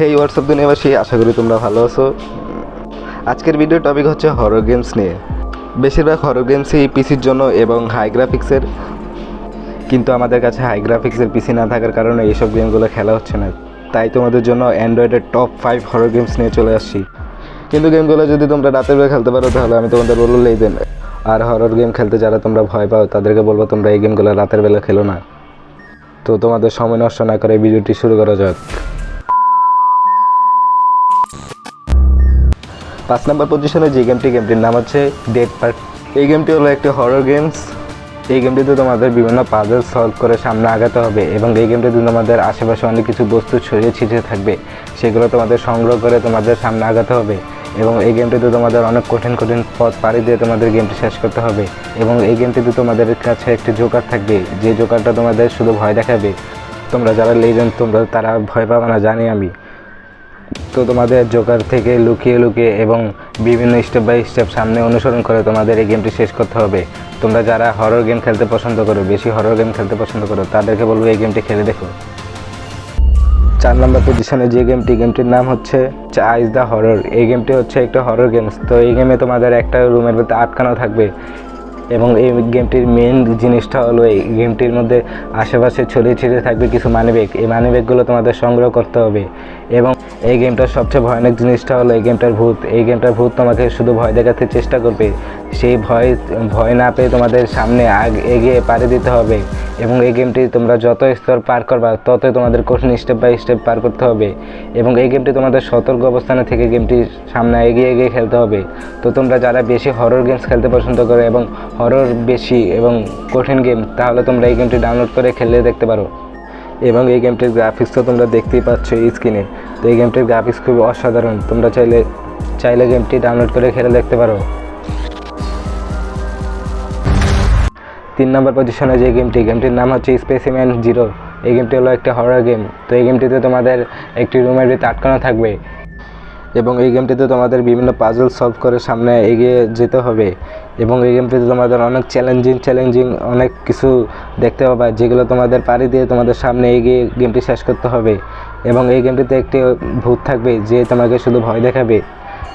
হেই WhatsApp দুনিয়াবাসী? আশা করি তোমরা ভালো আছো। আজকের ভিডিও টপিক হচ্ছে হরর গেমস নিয়ে। বেশিরভাগ হরর গেমসই পিসির জন্য এবং হাই গ্রাফিক্সের কিন্তু আমাদের কাছে হাই গ্রাফিক্সের পিসি না থাকার কারণে এইসব গেমগুলো খেলা হচ্ছে না। তাই তোমাদের জন্য অ্যান্ড্রয়েডের টপ ফাইভ হরর গেমস নিয়ে চলে আসছি। কিন্তু গেমগুলো যদি তোমরা রাতের বেলা খেলতে পারো, তাহলে আমি তোমাদের বললেই দেন। আর হরর গেম খেলতে যারা তোমরা ভয় পাও, তাদেরকে বলব তোমরা এই গেমগুলো রাতের বেলা খেলো না। তো তোমাদের সময় নষ্ট না করে ভিডিওটি শুরু করা যাক। পাঁচ নম্বর পজিশনে যে গেমটি গেমটির নাম হচ্ছে ডেড পার্ক এই গেমটি হলো একটি হরর গেমস এই গেমটিতে তোমাদের বিভিন্ন পাজল সলভ করে সামনে আগাতে হবে এবং এই গেমটিতে তোমাদের আশেপাশে অনেক কিছু বস্তু ছড়িয়ে ছিটিয়ে থাকবে, সেগুলো তোমাদের সংগ্রহ করে তোমাদের সামনে আগাতে হবে এবং এই গেমটিতে তোমাদের অনেক কঠিন কঠিন পথ পাড়ি দিয়ে তোমাদের গেমটি শেষ করতে হবে এবং এই গেমটিতে তোমাদের কাছে একটি জোকার থাকবে, যে জোকারটা তোমাদের শুধু ভয় দেখাবে। তোমরা যারা লেজেন্ড তোমরা তারা ভয় পাবে না, জানি আমি। তো তোমাদের জোকার থেকে লুকিয়ে লুকিয়ে এবং বিভিন্ন স্টেপ বাই স্টেপ সামনে অনুসরণ করে তোমাদের এই গেমটি শেষ করতে হবে। তোমরা যারা হরর গেম খেলতে পছন্দ করো, বেশি হরর গেম খেলতে পছন্দ করো, তাদেরকে বলব এই গেমটি খেলে দেখো। চার নম্বর পজিশনে যে গেমটি গেমটির নাম হচ্ছে আইস দ্য হরর এই গেমটি হচ্ছে একটা হরর গেমস তো এই গেমে তোমাদের একটা রুমের ভিতরে আটকানো থাকবে এবং এই গেমটির মেন জিনিসটা হলো এই গেমটির মধ্যে আশেপাশে ছড়িয়ে ছিটিয়ে থাকবে কিছু মানিব্যাগ। এই মানিব্যাগগুলো তোমাদের সংগ্রহ করতে হবে। এবং এই গেমটার সবচেয়ে ভয়ানক জিনিসটা হলো এই গেমটার ভূত। এই গেমটার ভূত তোমাকে শুধু ভয় দেখাতে চেষ্টা করবে। সেই ভয় ভয় না পেয়ে তোমাদের সামনে আগ এগিয়ে পাড়ি দিতে হবে এবং এই গেমটি তোমরা যত স্তর পার করবা ততই তোমাদের কঠিন স্টেপ বাই স্টেপ পার করতে হবে এবং এই গেমটি তোমাদের সতর্ক অবস্থানে থেকে গেমটি সামনে এগিয়ে এগিয়ে খেলতে হবে। তো তোমরা যারা বেশি হরর গেমস খেলতে পছন্দ করো এবং হরর বেশি এবং কঠিন গেম তাহলে তোমরা এই গেমটি ডাউনলোড করে খেলে দেখতে পারো। এবং এই গেমটির গ্রাফিক্স তো তোমরা দেখতেই পাচ্ছ এই স্ক্রিনে তো এই গেমটির গ্রাফিক্স খুবই অসাধারণ। তোমরা চাইলে চাইলে গেমটি ডাউনলোড করে খেলে দেখতে পারো। তিন নম্বর পজিশনে যে গেমটি গেমটির নাম হচ্ছে স্পেসিম্যান জিরো এই গেমটি হলো একটি হরার গেম তো এই গেমটিতে তোমাদের একটি রুমের ভিতরে আটকানো থাকবে। এবং এই গেমটিতে তোমাদের বিভিন্ন পাজল সলভ করে সামনে এগিয়ে যেতে হবে। এবং এই গেমটিতে তোমাদের অনেক চ্যালেঞ্জিং চ্যালেঞ্জিং অনেক কিছু দেখতে পাবা, যেগুলো তোমাদের পাড়ি দিয়ে তোমাদের সামনে এগিয়ে গেমটি শেষ করতে হবে। এবং এই গেমটিতে একটি ভূত থাকবে, যে তোমাকে শুধু ভয় দেখাবে।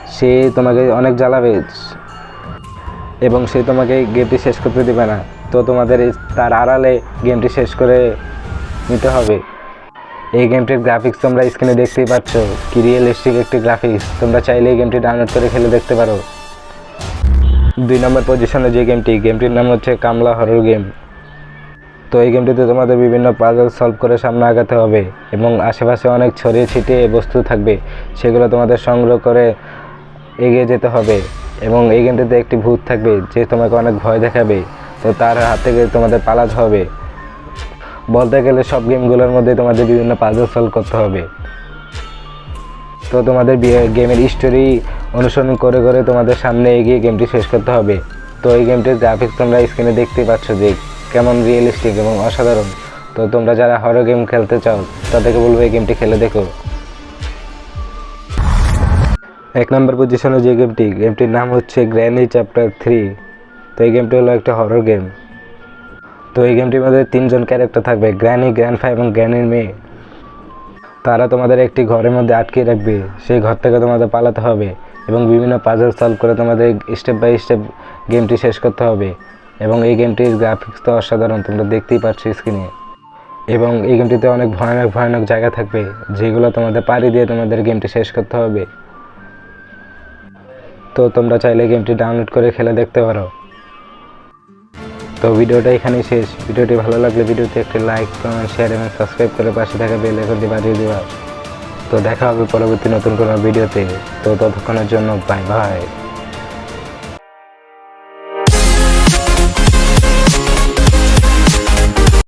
সে তোমাকে অনেক জ্বালাবে। এবং সে তোমাকে গেমটি শেষ করতে দেবে না। তো তোমাদের তার আড়ালে গেমটি শেষ করে নিতে হবে। এই গেমটির গ্রাফিক্স তোমরা স্ক্রিনে দেখতেই পাচ্ছ। কি রিয়েলিস্টিক একটি গ্রাফিক্স তোমরা চাইলে এই গেমটি ডাউনলোড করে খেলে দেখতে পারো। দুই নম্বর পজিশনে যে গেমটি গেমটির নাম হচ্ছে কামলা হরর গেম তো এই গেমটিতে তোমাদের বিভিন্ন পাজল সলভ করে সামনে আগাতে হবে এবং আশেপাশে অনেক ছড়িয়ে ছিটিয়ে বস্তু থাকবে, সেগুলো তোমাদের সংগ্রহ করে এগিয়ে যেতে হবে এবং এই গেমটিতে একটি ভূত থাকবে, যে তোমাকে অনেক ভয় দেখাবে। তো তার হাত থেকে তোমাদের পালাতে হবে। বলতে গেলে সব গেমগুলোর মধ্যে তোমাদের বিভিন্ন পাজল সলভ করতে হবে। তো তোমাদের গেমের স্টোরি অনুসরণ করে করে তোমাদের সামনে এগিয়ে গেমটি শেষ করতে হবে। তো এই গেমটির গ্রাফিক্স তোমরা স্ক্রিনে দেখতে পাচ্ছ যে কেমন রিয়েলিস্টিক এবং অসাধারণ। তো তোমরা যারা হরো গেম খেলতে চাও, তাদেরকে বলব এই গেমটি খেলে দেখো। এক নম্বর পজিশনে যে গেমটি, গেমটির নাম হচ্ছে গ্র্যানি চ্যাপ্টার থ্রি তো এই গেমটি হলো একটা হরর গেম তো এই গেমটির মধ্যে তিনজন ক্যারেক্টার থাকবে গ্র্যানি গ্র্যান্ডফা এবং গ্র্যানির মেয়ে। তারা তোমাদের একটি ঘরের মধ্যে আটকে রাখবে, সেই ঘর থেকে তোমাদের পালাতে হবে এবং বিভিন্ন পাজল সলভ করে তোমাদের স্টেপ বাই স্টেপ গেমটি শেষ করতে হবে এবং এই গেমটির গ্রাফিক্স তো অসাধারণ, তোমরা দেখতেই পাচ্ছ স্ক্রিনে এবং এই গেমটিতে অনেক ভয়ানক ভয়ানক জায়গা থাকবে, যেগুলো তোমাদের পাড়ি দিয়ে তোমাদের গেমটি শেষ করতে হবে। তো তোমরা চাইলে গেমটি ডাউনলোড করে খেলে দেখতে পারো। তো ভিডিওটা এখানেই শেষ। ভিডিওটি ভালো লাগলে ভিডিওতে একটি লাইক কমেন্ট শেয়ার এবং সাবস্ক্রাইব করে পাশে থাকা বেল আইকনটি বাজিয়ে দেওয়া। তো দেখা হবে পরবর্তী নতুন কোনো ভিডিওতে। তো ততক্ষণের জন্য বাই বাই